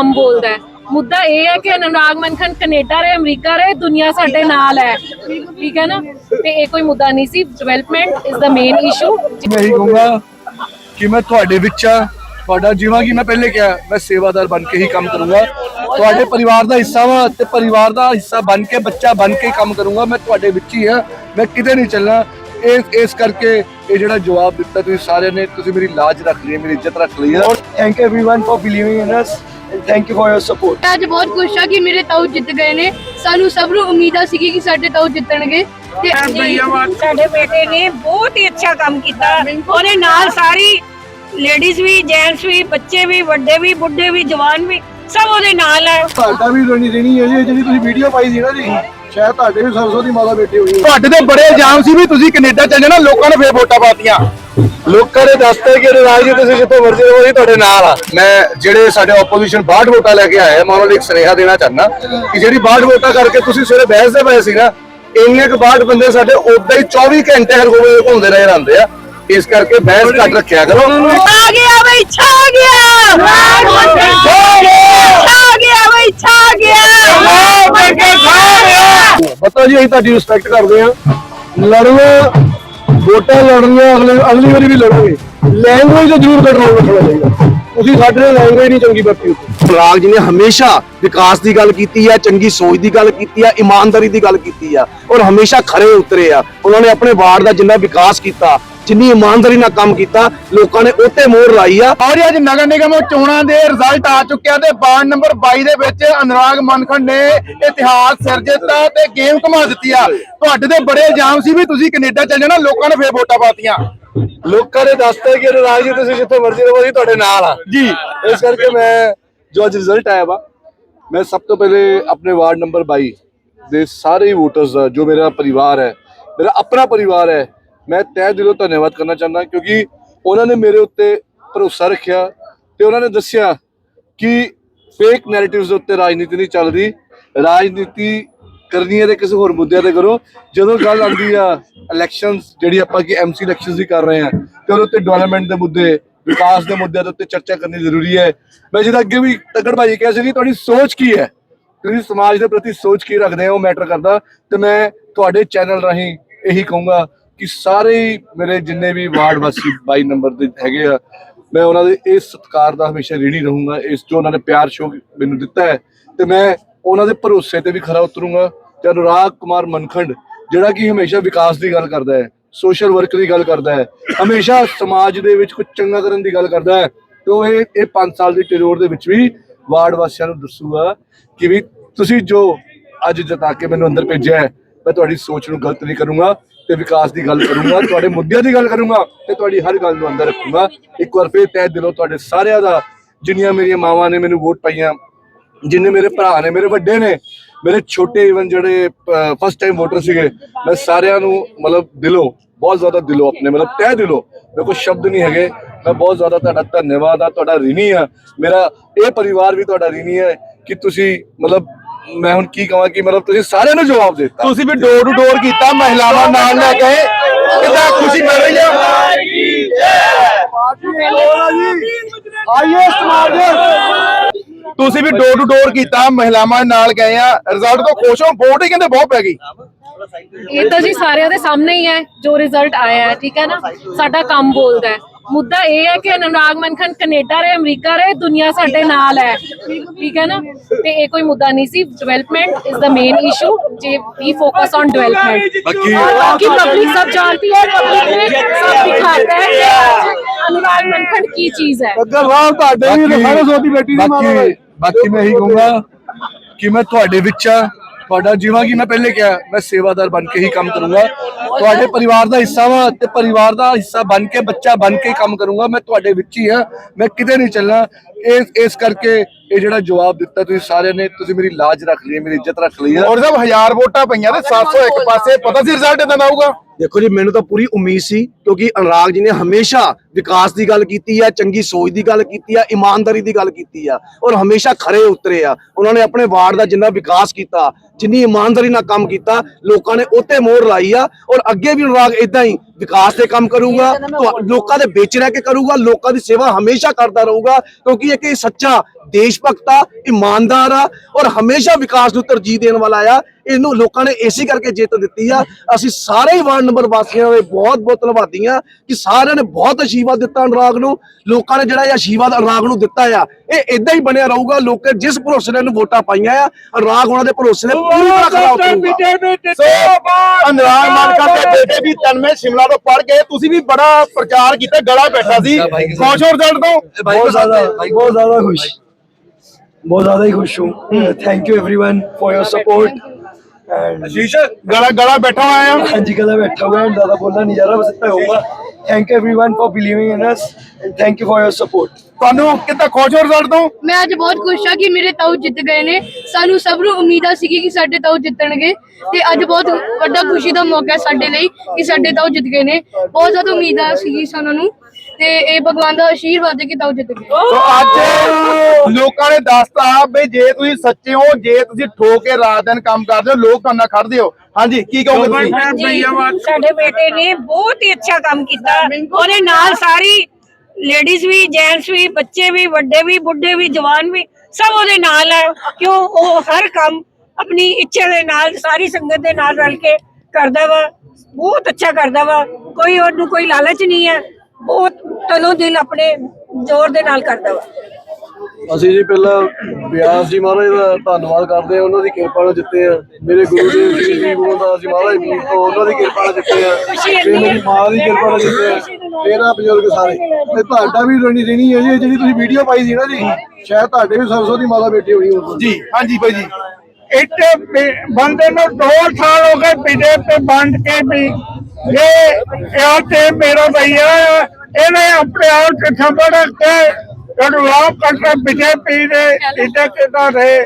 ਕੰਮ ਬੋਲਦਾ ਮੁੱਦਾ ਇਹ ਹੈ ਕਿ ਅਨੁਰਾਗ ਮਨਖਨ ਕੈਨੇਡਾ ਰਹੇ ਅਮਰੀਕਾ ਰਹੇ ਦੁਨੀਆ ਸਾਡੇ ਨਾਲ ਹੈ। ਠੀਕ ਹੈ ਨਾ? ਤੇ ਇਹ ਕੋਈ ਮੁੱਦਾ ਨਹੀਂ ਸੀ। Development is the main issue ਮੈਂ ਹੀ ਕਹੂੰਗਾ ਕਿ ਮੈਂ ਤੁਹਾਡੇ ਵਿੱਚ ਆ ਤੁਹਾਡਾ ਜਿਵੇਂ ਕਿ ਮੈਂ ਪਹਿਲੇ ਕਿਹਾ ਮੈਂ ਸੇਵਾਦਾਰ ਬਣ ਕੇ ਹੀ ਕੰਮ ਕਰੂੰਗਾ। ਤੁਹਾਡੇ ਪਰਿਵਾਰ ਦਾ ਹਿੱਸਾ ਵਾਂ ਤੇ ਪਰਿਵਾਰ ਦਾ ਹਿੱਸਾ ਬਣ ਕੇ ਬੱਚਾ ਬਣ ਕੇ ਕੰਮ ਕਰੂੰਗਾ। ਮੈਂ ਤੁਹਾਡੇ ਵਿੱਚ ਹੀ ਆ ਮੈਂ ਕਿਤੇ ਨਹੀਂ ਚੱਲਣਾ। ਇਸ ਇਸ ਕਰਕੇ ਇਹ ਜਿਹੜਾ ਜਵਾਬ ਦਿੱਤਾ ਤੁਸੀਂ ਸਾਰਿਆਂ ਨੇ ਤੁਸੀਂ ਮੇਰੀ ਲਾਜ ਰੱਖ ਲਈ ਮੇਰੀ ਇੱਜ਼ਤ ਰੱਖ ਲਈ ਔਰ thank everyone for believing in us thank you for your support ਅੱਜ ਬਹੁਤ ਖੁਸ਼ ਆ ਕਿ ਮੇਰੇ ਤਾਊ ਜਿੱਤ ਗਏ ਨੇ। ਸਾਨੂੰ ਸਭ ਨੂੰ ਉਮੀਦ ਆ ਸੀਗੀ ਕਿ ਸਾਡੇ ਤਾਊ ਜਿੱਤਣਗੇ। ਤੇ ਸਾਡੇ ਬੇਟੇ ਨੇ ਬਹੁਤ ਹੀ ਅੱਛਾ ਕੰਮ ਕੀਤਾ। ਉਹਨੇ ਨਾਲ ਸਾਰੀ ਲੇਡੀਜ਼ ਵੀ ਜੈਂਟਸ ਵੀ ਬੱਚੇ ਵੀ ਵੱਡੇ ਵੀ ਬੁੱਢੇ ਵੀ ਜਵਾਨ ਵੀ ਸਭ ਉਹਦੇ ਨਾਲ ਹੈ ਸਾਡਾ ਵੀ ਰਣੀ ਰਹਿਣੀ ਹੈ ਜੀ ਜਿਹੜੀ ਤੁਸੀਂ ਵੀਡੀਓ ਪਾਈ ਸੀ ਨਾ ਜੀ। ਸ਼ਾਇਦ ਤੁਹਾਡੇ ਵੀ ਸਰਸੋਂ ਦੀ ਮਾਤਾ ਬੈਠੀ ਹੋਈ ਤੁਹਾਡੇ ਤੇ ਬੜੇ ਇਲਜ਼ਾਮ ਸੀ ਵੀ ਤੁਸੀਂ ਕੈਨੇਡਾ ਚੱਲ ਜਾਣਾ ਲੋਕਾਂ ਨੇ ਫੇਰ ਵੋਟਾਂ ਪਾਤੀਆਂ। ਲੋਕਾਂ ਨੇ ਦੱਸਤੇ ਕਿ ਰਾਜ ਜੀ ਤੁਸੀਂ ਜਿੱਥੋਂ ਮਰਜ਼ੀ ਰਹੋ ਜੀ ਤੁਹਾਡੇ ਨਾਲ ਆ। ਮੈਂ ਜਿਹੜੇ ਸਾਡੇ ਆਪੋਜੀਸ਼ਨ 62 ਵੋਟਾਂ ਲੈ ਕੇ ਆਏ ਆ ਮੈਂ ਉਹਨਾਂ ਨੂੰ ਇੱਕ ਸੁਨੇਹਾ ਦੇਣਾ ਚਾਹੁੰਦਾ ਕਿ ਜਿਹੜੀ 62 ਵੋਟਾਂ ਕਰਕੇ ਤੁਸੀਂ ਸਵੇਰੇ ਬਹਿਸਦੇ ਪਏ ਸੀ ਨਾ ਇੰਨੇ ਕੁ 62 ਬੰਦੇ ਸਾਡੇ ਉਦਾਂ ਹੀ 24 ਘੰਟੇ ਹਰ ਗੋਬੇ ਘੁੰਮਦੇ ਰਹੇ ਰਹਿੰਦੇ ਆ। ਇਸ ਕਰਕੇ ਬਹਿਸ ਘੱਟ ਰੱਖਿਆ ਕਰੋ। ਆ ਗਿਆ ਬਈ ਛਾ ਗਿਆ। ਛਾ ਗਿਆ ਬਈ ਛਾ ਗਿਆ। ਪਤਾ ਜੀ, ਅਸੀਂ ਤੁਹਾਡੀ ਰਿਸਪੈਕਟ ਕਰਦੇ ਆ ਲੜਨਾ, ਵੋਟਾਂ ਲੜਨੀਆਂ, ਅਗਲੇ ਅਗਲੀ ਵਾਰੀ ਵੀ ਲੜੋਗੇ। ਲੈਂਗੁਏਜ ਦਾ ਜ਼ਰੂਰ ਕੰਟਰੋਲ ਰੱਖਣਾ ਚਾਹੀਦਾ ਤੁਸੀਂ ਸਾਡੇ ਨਾਲ ਲੈਂਗੁਏਜ ਨਹੀਂ ਚੰਗੀ ਵਰਤੀ ਰਾਗ ਜੀ ਨੇ ਹਮੇਸ਼ਾ ਵਿਕਾਸ ਦੀ ਗੱਲ ਕੀਤੀ ਹੈ ਚੰਗੀ ਸੋਚ ਦੀ ਗੱਲ ਕੀਤੀ ਹੈ ਇਮਾਨਦਾਰੀ ਦੀ ਗੱਲ ਕੀਤੀ ਆ। ਔਰ ਹਮੇਸ਼ਾ ਖਰੇ ਉਤਰੇ ਆ। ਉਹਨਾਂ ਨੇ ਆਪਣੇ ਵਾਰਡ ਦਾ ਜਿੰਨਾ ਵਿਕਾਸ ਕੀਤਾ ਜਿੰਨੀ ਇਮਾਨਦਾਰੀ ਨਾਲ ਕੰਮ ਕੀਤਾ ਲੋਕਾਂ ਨੇ ਉੱਤੇ ਮੋਹਰ ਲਾਈ ਆ। ਔਰ ਅੱਜ ਨਗਰ ਨਿਗਮ ਚੋਣਾਂ ਦੇ ਰਿਜ਼ਲਟ ਆ ਚੁੱਕਿਆ ਤੇ ਵਾਰਡ ਨੰਬਰ 22 ਦੇ ਵਿੱਚ ਅਨੁਰਾਗ ਮਨਖੰਡ ਨੇ ਇਤਿਹਾਸ ਸਿਰਜਿੱਤਾ ਤੇ ਗੇਮ ਘੁਮਾ ਦਿੱਤੀ ਆ। ਤੁਹਾਡੇ ਤੇ ਬੜੇ ਇਲਜ਼ਾਮ ਸੀ ਵੀ ਤੁਸੀਂ ਕੈਨੇਡਾ ਚੱਲ ਜਾਣਾ ਲੋਕਾਂ ਨੇ ਫੇਰ ਵੋਟਾਂ ਪਾਤੀਆਂ। ਲੋਕਾਂ ਨੇ ਦੱਸਤਾ ਕਿ ਰਾਜ ਜੀ ਤੁਸੀਂ ਜਿੱਥੇ ਮਰਜ਼ੀ ਰਹੋ ਜੀ ਤੁਹਾਡੇ ਨਾਲ ਆ। ਜੀ। ਇਸ ਕਰਕੇ ਮੈਂ ਜੋ ਅੱਜ ਰਿਜ਼ਲਟ ਆਇਆ ਵਾ ਮੈਂ ਸਭ ਤੋਂ ਪਹਿਲੇ ਆਪਣੇ ਵਾਰਡ ਨੰਬਰ 22 ਦੇ ਸਾਰੇ ਵੋਟਰਸ ਜੋ ਮੇਰਾ ਪਰਿਵਾਰ ਹੈ ਮੇਰਾ ਆਪਣਾ ਪਰਿਵਾਰ ਹੈ ਮੈਂ ਤਹਿ ਦਿਲੋਂ ਧੰਨਵਾਦ ਕਰਨਾ ਚਾਹੁੰਦਾ ਕਿਉਂਕਿ ਉਹਨਾਂ ਨੇ ਮੇਰੇ ਉੱਤੇ ਭਰੋਸਾ ਰੱਖਿਆ ਤੇ ਉਹਨਾਂ ਨੇ ਦੱਸਿਆ ਕਿ ਫੇਕ ਨੈਰੇਟਿਵਸ ਦੇ ਉੱਤੇ ਰਾਜਨੀਤੀ ਨਹੀਂ ਚੱਲਦੀ, ਰਾਜਨੀਤੀ ਕਰਨੀ ਹੈ ਤੇ ਕਿਸੇ ਹੋਰ ਮੁੱਦਿਆਂ ਤੇ ਕਰੋ। ਜਦੋਂ ਗੱਲ ਆਉਂਦੀ ਆ ਇਲੈਕਸ਼ਨਸ ਜਿਹੜੀ ਆਪਾਂ ਕਿ ਐਮਸੀ ਇਲੈਕਸ਼ਨਸ ਦੀ ਕਰ ਰਹੇ ਆ ਤੇ ਉਹਦੇ ਉੱਤੇ ਡਿਵੈਲਪਮੈਂਟ ਦੇ ਮੁੱਦੇ, ਵਿਕਾਸ ਦੇ ਮੁੱਦਿਆਂ ਦੇ ਉੱਤੇ ਚਰਚਾ ਕਰਨੀ ਜ਼ਰੂਰੀ ਹੈ। ਮੈਂ ਜਿਹਦਾ ਅੱਗੇ ਵੀ ਤਕੜ ਭਾਈ ਕਿਹਾ ਸੀ ਕਿ ਤੁਹਾਡੀ ਸੋਚ ਕੀ ਹੈ? ਤੁਸੀਂ ਸਮਾਜ ਦੇ ਪ੍ਰਤੀ ਸੋਚ ਕੀ ਰੱਖਦੇ ਹੋ? ਉਹ ਮੈਟਰ ਕਰਦਾ। ਤੇ ਮੈਂ ਤੁਹਾਡੇ ਚੈਨਲ ਰਾਹੀਂ ਇਹੀ ਕਹੂੰਗਾ ਕਿ ਸਾਰੇ ਮੇਰੇ ਜਿੰਨੇ ਵੀ ਵਾਰਡ ਵਾਸੀ 22 ਨੰਬਰ ਦੇ ਹੈਗੇ ਆ, ਮੈਂ ਉਹਨਾਂ ਦੇ ਇਸ ਸਤਿਕਾਰ ਦਾ ਹਮੇਸ਼ਾ ਰੀੜੀ ਰਹੂੰਗਾ, ਇਸ ਜੋ ਉਹਨਾਂ ਨੇ ਪਿਆਰ ਸ਼ੋ ਮੈਨੂੰ ਦਿੱਤਾ ਹੈ, ਤੇ ਮੈਂ ਉਹਨਾਂ ਦੇ ਭਰੋਸੇ ਤੇ ਵੀ ਖਰਾ ਉਤਰੂੰਗਾ ਤੇ ਅਨੁਰਾਗ ਕੁਮਾਰ ਮਨਖੰਡ, ਜਿਹੜਾ ਕਿ ਹਮੇਸ਼ਾ ਵਿਕਾਸ ਦੀ ਗੱਲ ਕਰਦਾ ਹੈ ਸੋਸ਼ਲ ਵਰਕ ਦੀ ਗੱਲ ਕਰਦਾ ਹੈ, ਹਮੇਸ਼ਾ ਸਮਾਜ ਦੇ ਵਿੱਚ ਕੁਝ ਚੰਗਾ ਕਰਨ ਦੀ ਗੱਲ ਕਰਦਾ ਹੈ, ਤੇ ਉਹ ਇਹ ਇਹ 5 ਸਾਲ ਦੀ ਟਿਰੋਰ ਦੇ ਵਿੱਚ ਵੀ ਵਾਰਡ ਵਾਸੀਆਂ ਨੂੰ ਦੱਸੂਗਾ ਕਿ ਵੀ ਤੁਸੀਂ ਜੋ ਅੱਜ ਜਤਾ ਕੇ ਮੈਨੂੰ ਅੰਦਰ ਭੇਜਿਆ ਹੈ, ਮੈਂ ਤੁਹਾਡੀ ਸੋਚ ਨੂੰ ਗਲਤ ਨਹੀਂ ਕਰੂੰਗਾ ਤੇ ਵਿਕਾਸ ਦੀ ਗੱਲ ਕਰੂੰਗਾ, ਤੁਹਾਡੇ ਮੁੱਦਿਆਂ ਦੀ ਗੱਲ ਕਰੂੰਗਾ ਤੇ ਤੁਹਾਡੀ ਹਰ ਗੱਲ ਨੂੰ ਅੰਦਰ ਰੱਖੂੰਗਾ। ਇੱਕ ਵਾਰ ਫੇਰ ਤਹਿ ਦਿਲੋਂ ਤੁਹਾਡੇ ਸਾਰਿਆਂ ਦਾ, ਜਿੰਨੀਆਂ ਮੇਰੀਆਂ ਮਾਵਾਂ ਨੇ ਮੈਨੂੰ ਵੋਟ ਪਾਈਆਂ, ਜਿੰਨੇ ਮੇਰੇ ਭਰਾ ਨੇ, ਮੇਰੇ ਵੱਡੇ ਨੇ, ਮੇਰੇ ਛੋਟੇ ਇਵਨ ਜਿਹੜੇ ਫਸਟ ਟਾਈਮ ਵੋਟਰ ਸੀਗੇ, ਮੈਂ ਸਾਰਿਆਂ ਨੂੰ ਮਤਲਬ ਦਿਲੋਂ, ਬਹੁਤ ਜ਼ਿਆਦਾ ਦਿਲੋਂ ਆਪਣੇ, ਮਤਲਬ ਤਹਿ ਦਿਲੋਂ, ਮੇਰੇ ਕੋਲ ਸ਼ਬਦ ਨਹੀਂ ਹੈਗੇ, ਮੈਂ ਬਹੁਤ ਜ਼ਿਆਦਾ ਤੁਹਾਡਾ ਧੰਨਵਾਦ ਆ, ਤੁਹਾਡਾ ਰਿਣੀ ਆ। ਮੇਰਾ ਇਹ ਪਰਿਵਾਰ ਵੀ ਤੁਹਾਡਾ ਰਿਣੀ ਹੈ ਕਿ ਤੁਸੀਂ ਮਤਲਬ ਮੈਂ ਹੁਣ ਕੀ ਕਹਾਂ ਕਿ ਮਤਲਬ ਤੁਸੀਂ ਸਾਰਿਆਂ ਨੂੰ ਜਵਾਬ ਦੇ ਦਿੱਤਾ। ਤੁਸੀਂ ਵੀ ਡੋਰ ਟੂ ਡੋਰ ਕੀਤਾ ਮਹਿਲਾਵਾਂ ਨਾਲ ਲੈ ਕੇ ਕਿੰਨਾ ਖੁਸ਼ੀ ਮਿਲ ਰਹੀ ਹੈ? ਤੁਸੀਂ ਵੀ ਡੋਰ ਟੂ ਡੋਰ ਕੀਤਾ ਮਹਿਲਾਵਾਂ ਨਾਲ ਗਏ ਆ। ਰਿਜ਼ਲਟ ਤੋਂ ਖੁਸ਼ ਹੋ ਵੋਟ ਹੀ ਕਹਿੰਦੇ ਬਹੁਤ ਪੈ ਗਈ। ਇਹ ਤਾਂ ਜੀ ਸਾਰਿਆਂ ਦੇ ਸਾਹਮਣੇ ਹੀ ਹੈ ਜੋ ਰਿਜ਼ਲਟ ਆਇਆ ਹੈ ਠੀਕ ਹੈ ਨਾ? ਸਾਡਾ ਕੰਮ ਬੋਲਦਾ ਹੈ। ਮੁੱਦਾ ਇਹ ਹੈ ਕਿ ਅਨੁਰਾਗ ਮਨਖਣ ਕੈਨੇਡਾ ਰਹੇ ਅਮਰੀਕਾ ਰਹੇ ਦੁਨੀਆ ਸਾਡੇ ਨਾਲ ਹੈ। ਠੀਕ ਹੈ ਨਾ? ਤੇ ਇਹ ਕੋਈ ਮੁੱਦਾ ਨਹੀਂ ਸੀ। Development is the main issue ਜੇ ਵੀ ਫੋਕਸ ਔਨ ਡਿਵੈਲਪਮੈਂਟ ਬਾਕੀ ਪਬਲਿਕ ਸਭ ਜਾਣਦੀ ਹੈ ਪਬਲਿਕ ਸਭ ਦਿਖਾਤਾ ਹੈ ਕਿ ਅਨੁਰਾਗ ਮਨਖਣ ਕੀ ਚੀਜ਼ ਹੈ। ਬੱਦਲ ਸਾਹਿਬ ਤੁਹਾਡੇ ਵੀ ਸਾਰੇ ਸੋਤੀ ਬੈਠੀ ਦੀ ਮਾਂ ਬਾਕੀ ਮੈਂ ਇਹੀ ਕਹੂੰਗਾ ਕਿ ਮੈਂ ਤੁਹਾਡੇ ਵਿੱਚ ਆ। ਤੁਹਾਡਾ ਜਿਵੇਂ ਕਿ ਮੈਂ ਪਹਿਲੇ ਕਿਹਾ, ਮੈਂ ਸੇਵਾਦਾਰ ਬਣ ਕੇ ਹੀ ਕੰਮ ਕਰੂੰਗਾ। ਤੁਹਾਡੇ ਪਰਿਵਾਰ ਦਾ ਹਿੱਸਾ ਵਾਂ ਤੇ ਪਰਿਵਾਰ ਦਾ ਹਿੱਸਾ ਬਣ ਕੇ, ਬੱਚਾ ਬਣ ਕੇ ਹੀ ਕੰਮ ਕਰੂੰਗਾ। ਮੈਂ ਤੁਹਾਡੇ ਵਿੱਚ ਹੀ ਆ, ਮੈਂ ਕਿਤੇ ਨਹੀਂ ਚੱਲਣਾ। ਇਸ ਇਸ ਕਰਕੇ ਇਹ ਜਿਹੜਾ ਜਵਾਬ ਦਿੱਤਾ ਤੁਸੀਂ ਸਾਰਿਆਂ ਨੇ ਤੁਸੀਂ ਮੇਰੀ ਲਾਜ ਰੱਖ ਲਈ ਹੈ, ਮੇਰੀ ਇੱਜ਼ਤ ਰੱਖ ਲਈ ਹੈ। ਔਰ ਸਭ ਹਜ਼ਾਰ ਵੋਟਾਂ ਪਈਆਂ ਤੇ 701 ਪਾਸੇ ਪਤਾ ਸੀ ਰਿਜ਼ਲਟ ਇਦਾਂ ਦਾ ਆਊਗਾ? ਦੇਖੋ ਜੀ ਮੈਨੂੰ ਤਾਂ ਪੂਰੀ ਉਮੀਦ ਸੀ ਕਿਉਂਕਿ ਅਨੁਰਾਗ ਜੀ ਨੇ ਹਮੇਸ਼ਾ ਵਿਕਾਸ ਦੀ ਗੱਲ ਕੀਤੀ ਹੈ ਚੰਗੀ ਸੋਚ ਦੀ ਗੱਲ ਕੀਤੀ ਹੈ ਇਮਾਨਦਾਰੀ ਦੀ ਗੱਲ ਕੀਤੀ ਆ ਔਰ ਹਮੇਸ਼ਾ ਖਰੇ ਉਤਰੇ ਆ। ਉਹਨਾਂ ਨੇ ਆਪਣੇ ਵਾਰਡ ਦਾ ਜਿੰਨਾ ਵਿਕਾਸ ਕੀਤਾ ਜਿੰਨੀ ਇਮਾਨਦਾਰੀ ਨਾਲ ਕੰਮ ਕੀਤਾ ਲੋਕਾਂ ਨੇ ਉੱਤੇ ਮੋਹਰ ਲਾਈ ਆ ਔਰ ਅੱਗੇ ਵੀ ਅਨੁਰਾਗ ਇਦਾਂ ਹੀ ਵਿਕਾਸ ਦੇ ਕੰਮ ਕਰੂਗਾ ਤੁਹਾ- ਲੋਕਾਂ ਦੇ ਵਿੱਚ ਰਹਿ ਕੇ ਕਰੂਗਾ ਲੋਕਾਂ ਦੀ ਸੇਵਾ ਹਮੇਸ਼ਾ ਕਰਦਾ ਰਹੂਗਾ ਕਿਉਂਕਿ ਹੈ ਕਿ ਸੱਚਾ ਦੇਸ਼ ਭਗਤ ਆ ਇਮਾਨਦਾਰ ਆ ਔਰ ਹਮੇਸ਼ਾ ਵਿਕਾਸ ਨੂੰ ਤਰਜੀਹ ਦੇਣ ਵਾਲਾ ਆ। ਇਹਨੂੰ ਲੋਕਾਂ ਨੇ ਏਸੀ ਕਰਕੇ ਜਿੱਤ ਦਿੱਤੀ ਆ। ਅਸੀਂ ਸਾਰੇ ਹੀ ਵਾਰਡ ਨੰਬਰ ਵਾਸੀਆਂ ਦੇ ਬਹੁਤ ਬਹੁਤ ਧੰਨਵਾਦੀ ਕਿ ਸਾਰਿਆਂ ਨੇ ਬਹੁਤ ਅਸ਼ੀਰਵਾਦ ਦਿੱਤਾ ਅਨੁਰਾਗ ਨੂੰ। ਲੋਕਾਂ ਨੇ ਜਿਹੜਾ ਇਹ ਅਸ਼ੀਰਵਾਦ ਅਨੁਰਾਗ ਨੂੰ ਦਿੱਤਾ ਆ ਇਹ ਇਦਾਂ ਹੀ ਬਣਿਆ ਰਹੂਗਾ। ਲੋਕਾਂ ਜਿਸ ਭਰੋਸੇ ਨੇ ਵੋਟਾਂ ਪਾਈਆਂ ਆ ਅਨੁਰਾਗ ਉਹਨਾਂ ਦੇ ਭਰੋਸੇ ਨੇ ਪੂਰੀ ਤਰ੍ਹਾਂ ਖਰਾ ਉਤਰੂਗਾ ਸੋ ਅਨੁਰਾਗ ਮਾਨਕਾ ਦੇ ਬੇਟੇ ਵੀ ਤਨਮੇ ਸ਼ਿਮਲਾ ਤੋਂ ਪੜ ਗਏ ਤੁਸੀਂ ਵੀ ਬੜਾ ਪ੍ਰਚਾਰ ਕੀਤਾ ਗਲਾ ਬੈਠਾ ਸੀ। ਖੁਸ਼ ਰਿਜ਼ਲਟ ਤੋਂ। ਬਹੁਤ ਜ਼ਿਆਦਾ। बहुत ज्यादा खुश बहुत ज्यादा ही खुश हूँ thank you everyone for your support and ਸ਼ੀਸ਼ ਗਲਾ ਗਲਾ ਬੈਠਾ ਹੋਇਆ ਆ हाँ जी कदा बैठा हुआ है ज्यादा बोलना नहीं जा रहा बस इतना होगा thank you everyone for believing in us and thank you for your support ਤੁਹਾਨੂੰ ਕਿੰਨਾ ਖੁਸ਼ ਹੋ ਰਿਜ਼ਲਟ ਤੋਂ ਮੈਂ ਅੱਜ ਬਹੁਤ ਖੁਸ਼ ਹਾਂ ਕਿ ਮੇਰੇ ਤਾਊ ਜਿੱਤ ਗਏ ਨੇ ਸਾਨੂੰ ਸਭ ਨੂੰ ਉਮੀਦਾਂ ਸੀਗੀ ਕਿ ਸਾਡੇ ਤਾਊ ਜਿੱਤਣਗੇ ਤੇ ਅੱਜ ਬਹੁਤ ਵੱਡਾ ਖੁਸ਼ੀ ਦਾ ਮੌਕਾ ਹੈ ਸਾਡੇ ਲਈ ਕਿ ਸਾਡੇ ਤਾਊ ਜਿੱਤ ਗਏ ਨੇ ਬਹੁਤ ਜ਼ਿਆਦਾ ਉਮੀਦਾਂ ਸੀਗੀ ਸਾਨੂੰ ਨੂੰ ਤੇ ਇਹ ਭਗਵਾਨ ਦਾ ਆਸ਼ੀਰਵਾਦ ਹੈ ਕਿ ਤਾਊ ਜਿੱਤ ਗਏ। ਸੋ ਅੱਜ ਲੋਕਾਂ ਨੇ ਦੱਸਤਾ ਵੀ ਜੇ ਤੁਸੀਂ ਸੱਚੇ ਹੋ ਜੇ ਤੁਸੀਂ ਠੋਕ ਕੇ ਰਾਤ ਦਿਨ ਕੰਮ ਕਰਦੇ ਹੋ ਲੋਕ ਤੁਹਾਨੂੰ ਨਾਲ ਖੜਦੇ ਹੋ। ਹਾਂਜੀ ਕੀ ਕਹੋਗੇ ਤੁਸੀਂ? ਜੀ, ਸਾਡੇ ਬੇਟੇ ਨੇ ਬਹੁਤ ਹੀ ਅੱਛਾ ਕੰਮ ਕੀਤਾ। ਉਹਦੇ ਨਾਲ ਸਾਰੀ ਲੇਡੀਜ਼ ਵੀ ਜੈਂਟਸ ਵੀ ਬੱਚੇ ਵੀ ਵੱਡੇ ਵੀ ਬੁੱਢੇ ਵੀ ਜਵਾਨ ਵੀ ਸਭ ਉਹਦੇ ਨਾਲ ਹੈ ਕਿਉਂ? ਉਹ ਹਰ ਕੰਮ ਆਪਣੀ ਇੱਛਾ ਦੇ ਨਾਲ ਸਾਰੀ ਸੰਗਤ ਦੇ ਨਾਲ ਰਲ ਕੇ ਕਰਦਾ ਵਾ। ਬਹੁਤ ਅੱਛਾ ਕਰਦਾ ਵਾ। ਕੋਈ ਉਹਨੂੰ ਕੋਈ ਲਾਲਚ ਨਹੀਂ ਹੈ। ਬਹੁਤ ਤਨੋਂ ਦਿਲ ਆਪਣੇ ਜ਼ੋਰ ਦੇ ਨਾਲ ਕਰਦਾ ਵਾ। ਅਸੀਂ ਜੀ ਪਹਿਲਾਂ ਬਿਆਸ ਜੀ ਮਹਾਰਾਜ ਦਾ ਧੰਨਵਾਦ ਕਰਦੇ ਆ ਉਹਨਾਂ ਦੀ ਕਿਰਪਾ ਨਾਲ ਜਿੱਤੇ ਆ ਮੇਰੇ ਗੁਰੂ ਦੇਵ ਜੀ ਜੀ ਗੁਰੂ ਦਾ ਅਸੀਂ ਮਹਾਰਾਜ ਜੀ ਤੋਂ ਉਹਨਾਂ ਦੀ ਕਿਰਪਾ ਨਾਲ ਜਿੱਤੇ ਆ ਤੇ ਮੇਰੀ ਮਾਂ ਦੀ ਕਿਰਪਾ ਨਾਲ ਜਿੱਤੇ ਆ ਤੇਰਾ ਬਜ਼ੁਰਗ ਸਾਰੇ। ਤੇ ਤੁਹਾਡਾ ਵੀ ਰਣੀ ਰਹਿਣੀ ਹੈ ਜੀ ਜਿਹੜੀ ਤੁਸੀਂ ਵੀਡੀਓ ਪਾਈ ਸੀ ਨਾ ਜੀ ਸ਼ਾਇਦ ਤੁਹਾਡੇ ਵੀ ਸਰਸੋਂ ਦੀ ਮਾਤਾ ਬੇਟੀ ਹੋਣੀ ਉਸ ਜੀ ਹਾਂਜੀ ਭਾਈ ਜੀ। ਇੱਥੇ ਬੰਦੇ ਨੂੰ ਦੋ ਸਾਲ ਹੋ ਗਏ ਬੀਜੇਪੀ ਬੰਦ ਕੇ ਵੀ ਇਹ ਇਹ ਤੇ ਮੇਰਾ ਭਈਆ ਹੈ, ਇਹਨੇ ਆਪਣੇ ਆਪ ਤੇ ਸੰਭੜ ਕੇ ਰਣਵਾਬ ਕਰਕੇ ਬੀਜੇਪੀ ਦੇ ਇੱਥੇ ਕਿਦਾ ਰਹੇ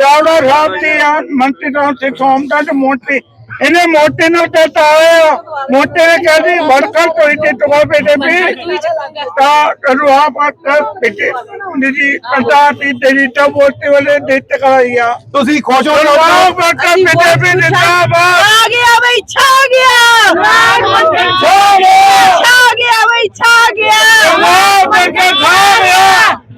ਚਾਵੜਾ ਸਾਹਿਬ ਦੀ ਆ ਮੰਤਰੀ ਤੋਂ ਸਿੱਖ ਤੇ ਮੋਟੀ ਇਹਨੇ ਮੋਟੇ ਨੂੰ ਤੇ ਤਾਇਆ ਮੋਟੇ ਨੇ ਕਹਿੰਦੀ ਵੜਕਰ ਕੋਈ ਤੇ ਟੋ ਬੀਜੇਪੀ ਤਾਂ ਰਣਵਾਬ ਕਰ ਬੀਜੇ ਨਿਜੀ ਪੰਚਾਇਤ ਦੀ ਤੇਰੀ ਤਾਂ ਮੋਟੇ ਵਾਲੇ ਦਿੱਤ ਕਰਾਈਆ ਤੁਸੀਂ ਖੁਸ਼ ਹੋ ਜਿੰਦਾਬਾਦ ਆ ਗਿਆ ਬਈ ਛਾ ਗਿਆ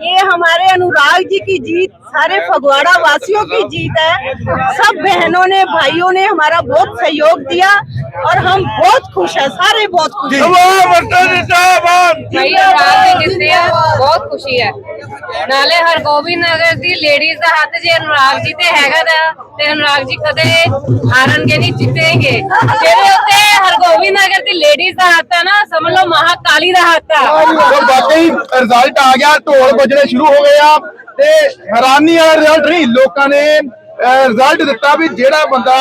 ये हमारे अनुराग जी की जीत सारे फगवाड़ा वासियों की जीत है। सब बहनों ने भाइयों ने हमारा बहुत सहयोग दिया और हम बहुत खुश हैं सारे बहुत खुश हैं। ਭਾਈ ਅਨੁਰਾਗ ਦੇ ਜਿੱਤੇ ਆ ਬਹੁਤ ਖੁਸ਼ੀ ਹੈ ਨਾਲੇ ਹਰਗੋਬਿੰਦ ਨਗਰ ਦੀ ਲੇਡੀਜ਼ ਦਾ ਹੱਥ ਜੇ ਅਨੁਰਾਗ ਜੀ ਤੇ ਹੈਗਾ ਦਾ ਤੇ ਅਨੁਰਾਗ ਜੀ ਕਦੇ ਹਾਰਨਗੇ ਨਹੀਂ ਜਿੱਤੇਗੇ ਜਿਹੜੇ ਉੱਤੇ ਹਰਗੋਬਿੰਦ ਨਗਰ ਦੀ ਲੇਡੀਜ਼ ਦਾ ਹੱਥ ਹੈ ਨਾ ਸਮਝ ਲਓ ਮਹਾਕਾਲੀ ਦਾ ਹੱਥ ਆ ਸੋ ਬਾਕੀ ਰਿਜ਼ਲਟ ਆ ਗਿਆ ਢੋਲ ਵੱਜਣੇ ਸ਼ੁਰੂ ਹੋ ਗਏ ਆ ਤੇ ਹੈਰਾਨੀ ਵਾਲਾ ਰਿਜ਼ਲਟ ਨਹੀਂ ਲੋਕਾਂ ਨੇ ਰਿਜ਼ਲਟ ਦਿੱਤਾ ਵੀ ਜਿਹੜਾ ਬੰਦਾ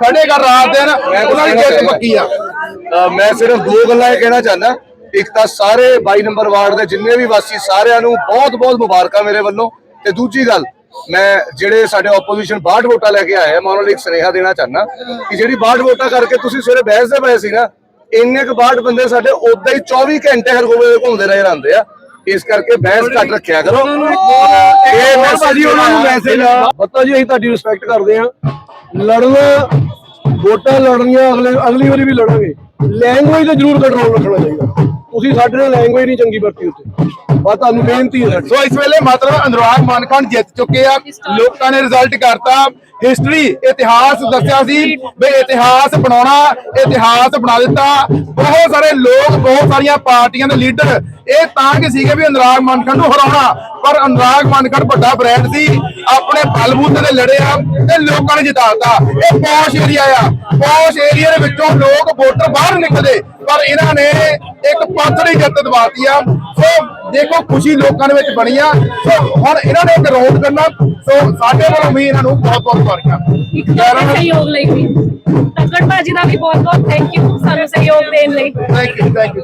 ਖੜੇਗਾ ਰਾਤ ਦਿਨ ਉਹਨਾਂ ਦੀ ਜਿੱਤ ਪੱਕੀ ਆ ਮੈਂ ਸਿਰਫ ਦੋ ਗੱਲਾਂ ਇਹ ਕਹਿਣਾ ਚਾਹੁੰਦਾ ਇੱਕ ਤਾਂ ਸਾਰੇ 22 ਨੰਬਰ ਵਾਰਡ ਦੇ ਜਿੰਨੇ ਵੀ ਵਾਸੀ ਸਾਰਿਆਂ ਨੂੰ ਬਹੁਤ-ਬਹੁਤ ਮੁਬਾਰਕਾਂ ਮੇਰੇ ਵੱਲੋਂ। ਤੇ ਦੂਜੀ ਗੱਲ ਮੈਂ ਜਿਹੜੇ ਸਾਡੇ ਆਪੋਜੀਸ਼ਨ 62 ਵੋਟਾਂ ਲੈ ਕੇ ਆਏ ਆ ਮੈਂ ਉਹਨਾਂ ਨੂੰ ਇੱਕ ਸੁਨੇਹਾ ਦੇਣਾ ਚਾਹੁੰਦਾ ਕਿ ਜਿਹੜੀ 62 ਵੋਟਾਂ ਕਰਕੇ ਤੁਸੀਂ ਸਵੇਰੇ ਬਹਿਸਦੇ ਪਏ ਸੀ ਨਾ ਇੰਨੇ ਕੁ 62 ਬੰਦੇ ਸਾਡੇ ਉਦਾਂ ਹੀ 24 ਘੰਟੇ ਹਰਗੋਬੇ ਦੇ ਘੁੰਮਦੇ ਰਹੇ ਰਹਿੰਦੇ ਆ। ਇਸ ਕਰਕੇ ਬਹਿਸ ਘੱਟ ਰੱਖਿਆ ਕਰੋ। ਇਹ ਮੈਸੇਜ ਉਹਨਾਂ ਨੂੰ ਮੈਸੇਜ ਆ ਪਤਾ ਜੀ ਅਸੀਂ ਤੁਹਾਡੀ ਰਿਸਪੈਕਟ ਕਰਦੇ ਆ ਲੜਨਾ ਵੋਟਾਂ ਲੜਨੀਆਂ ਅਗਲੇ ਅਗਲੀ ਵਾਰੀ ਵੀ ਲੜਾਂਗੇ। ਲੈਂਗੁਏਜ ਦਾ ਜ਼ਰੂਰ ਕੰਟਰੋਲ ਰੱਖਣਾ ਚਾਹੀਦਾ। ਤੁਸੀਂ ਸਾਡੇ ਨਾਲ ਲੈਂਗੁਏਜ ਨਹੀਂ ਚੰਗੀ ਵਰਤੀ ਉੱਤੇ ਬਸ ਤੁਹਾਨੂੰ ਬੇਨਤੀ ਹੈ ਸੋ ਇਸ ਵੇਲੇ ਮਤਲਬ ਅਨੁਰਾਗ ਮਾਨਖਾਨ ਜਿੱਤ ਚੁੱਕੇ ਆ। ਲੋਕਾਂ ਨੇ ਰਿਜ਼ਲਟ ਕਰਤਾ। ਹਿਸਟਰੀ ਇਤਿਹਾਸ ਦੱਸਿਆ ਸੀ ਵੀ ਇਤਿਹਾਸ ਬਣਾਉਣਾ, ਇਤਿਹਾਸ ਬਣਾ ਦਿੱਤਾ। ਬਹੁਤ ਸਾਰੇ ਲੋਕ, ਬਹੁਤ ਸਾਰੀਆਂ ਪਾਰਟੀਆਂ ਦੇ ਲੀਡਰ ਇਹ ਤਾਂ ਕਿ ਸੀਗੇ ਵੀ ਅਨੁਰਾਗ ਮਾਨਖਾਨ ਨੂੰ ਹਰਾਉਣਾ। ਪਰ ਅਨੁਰਾਗ ਮਾਨਖਾਨ ਵੱਡਾ ਬ੍ਰਾਂਡ ਸੀ, ਆਪਣੇ ਬਲਬੂਤੇ ਤੇ ਲੜਿਆ ਤੇ ਲੋਕਾਂ ਨੇ ਜਿਤਾਤਾ। ਇਹ ਪੌਸ਼ ਏਰੀਆ ਆ। ਪੌਸ਼ ਏਰੀਆ ਦੇ ਵਿੱਚੋਂ ਲੋਕ ਵੋਟਰ ਬਾਹਰ ਨਿਕਲਦੇ। ਪਰ ਇਹਨਾਂ ਨੇ ਇੱਕ ਪਾਤੜੀ ਜਿੱਤ ਦਵਾਤੀ ਆ। ਸੋ ਦੇਖੋ ਖੁਸ਼ੀ ਲੋਕਾਂ ਦੇ ਵਿੱਚ ਬਣੀ ਆ। ਸੋ ਹੁਣ ਇਹਨਾਂ ਨੇ ਇੱਕ ਰੌਂਡ ਕਰਨਾ। ਸੋ ਸਾਡੇ ਵੱਲੋਂ ਵੀ ਇਹਨਾਂ ਨੂੰ ਬਹੁਤ ਬਹੁਤ ਮੁਬਾਰਕਾਂ। ਇੱਕ ਤਾਂ ਸਹਿਯੋਗ ਲਈ ਵੀ। ਤੱਕੜ ਭਾਜੀ ਦਾ ਵੀ ਬਹੁਤ ਬਹੁਤ। ਥੈਂਕ ਯੂ ਸਾਨੂੰ ਸਹਿਯੋਗ ਦੇਣ ਲਈ। Thank you thank you